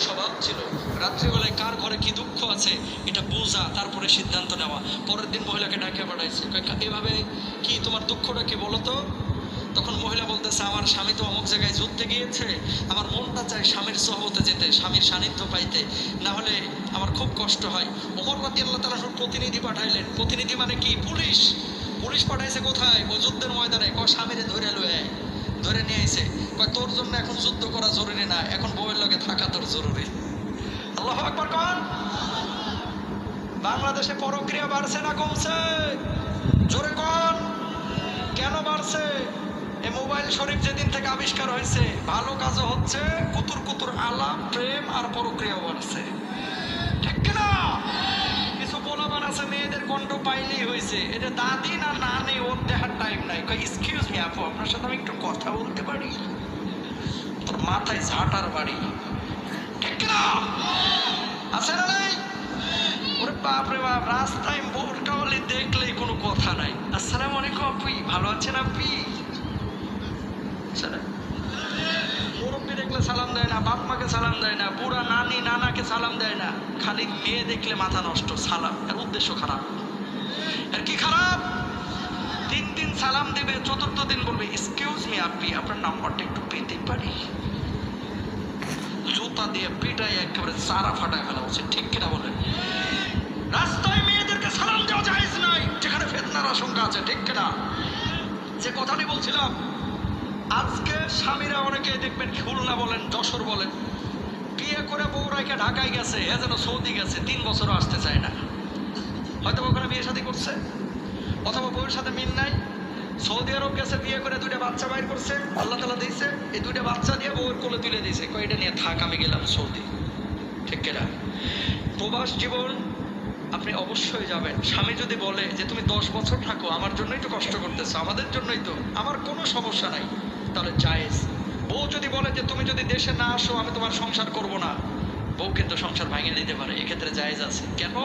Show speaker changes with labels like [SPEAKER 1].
[SPEAKER 1] স্বভাব ছিল। রাত্রিবেলায় কার ঘরে কি দুঃখ আছে, এটা বোঝা, তারপরে সিদ্ধান্ত নেওয়া। পরের দিন মহিলাকে ডাকে পাঠাইছে। এভাবে কি তোমার দুঃখটা কি বলো তো? তখন মহিলা বলতেছে, আমার স্বামী তো অমুক জায়গায় যুদ্ধে গিয়েছে, আমার মনটা চায় স্বামীর সহবতে যেতে, স্বামীর সান্নিধ্য পাইতে। না হলে আমার খুব কষ্ট হয়। ওমর রাতি আল্লাহ তালা প্রতিনিধি পাঠাইলেন। প্রতিনিধি মানে কি? পুলিশ। পুলিশ পাঠাইছে কোথায়? ও যুদ্ধের ময়দানে। ক স্বামীরে ধরে লয়ে। ধরে নিয়ে আইছে। কয়, তোর জন্য এখন যুদ্ধ করা জরুরি না, এখন বউয়ের লগে থাকা তোর জরুরি। আল্লাহ একবার কন। বাংলাদেশে পরক্রিয়া বাড়ছে না কমছে? জোরে কন। কেন বাড়ছে? এই মোবাইল শরীফ যেদিন থেকে আবিষ্কার হয়েছে, ভালো কাজও হচ্ছে, কুতুর কুতুর আলাপ, প্রেম আর পরক্রিয়াও বাড়ছে। ঠিক কিনা? পাইলেই হয়েছে। এটা দাদি না নানি, ওর দেখার টাইম নাই। এক্সকিউজ মি আপু, আপনার সাথে আমি একটু কথা বলতে পারি? তোর মাথায় ঝাঁটার বাড়ি। ঠিক কিনা? আছে না নাই? ওরে বাপ রে বাপ, রাস্তায় বোরকা বলে দেখলেই কোনো কথা নাই। আসসালামু আলাইকুম, আপি, ভালো আছেন সালাম। মুরব্বী দেখলে সালাম দেয় না, বাপ মাকে সালাম দেয় না, বুড়া নানি নানাকে সালাম দেয় না। খালি মেয়ে দেখলে মাথা নষ্ট, সালাম, এর উদ্দেশ্য খারাপ। এর কি খারাপ? তিন দিন সালাম দেবে, চতুর্থ দিন বলবে এক্সকিউজ মি আপনি আপনার নাম্বারটা একটু পেতে পারি? জুতা দিয়ে পিটাই একেবারে সারা ফাটায় ফেলা উচিত ঠিক কিনা বলেন? রাস্তায় মেয়েদেরকে সালাম দেওয়া জায়েজ নাই যেখানে ফেতনার আশঙ্কা আছে, ঠিক কিনা? যে কথাটি বলছিলাম, আজকে স্বামীরা অনেকে দেখবেন খুলনা বলেন, যশোর বলেন, বিয়ে করে বউ রেখে ঢাকায় গেছে, এ যেন সৌদি গেছে, তিন বছরও আসতে চায় না। করছে। অথবা বউয়ের সাথে মিল নাই। সৌদি আরব গেছে, বিয়ে করে দুইটা বাচ্চা বাইর করছে। আল্লাহ তালা দিয়েছে, এই দুইটা বাচ্চা দিয়ে বউয়ের কোলে তুলে দিয়েছে। কয়টা নিয়ে থাক, আমি গেলাম সৌদি। ঠিক কিনা? প্রবাস জীবন আপনি অবশ্যই যাবেন। স্বামী যদি বলে যে, তুমি দশ বছর থাকো, আমার জন্যই তো কষ্ট করতেছো, আমাদের জন্যই তো, আমার কোনো সমস্যা নাই। তাহলে জায়েজ। বউ যদি বলে যে, তুমি যদি দেশে না আসো, আমি তোমার সংসার করব না। বউ কিন্তু সংসার ভাঙিয়ে দিতে পারে। এক্ষেত্রে জায়েজ আছে। কেন?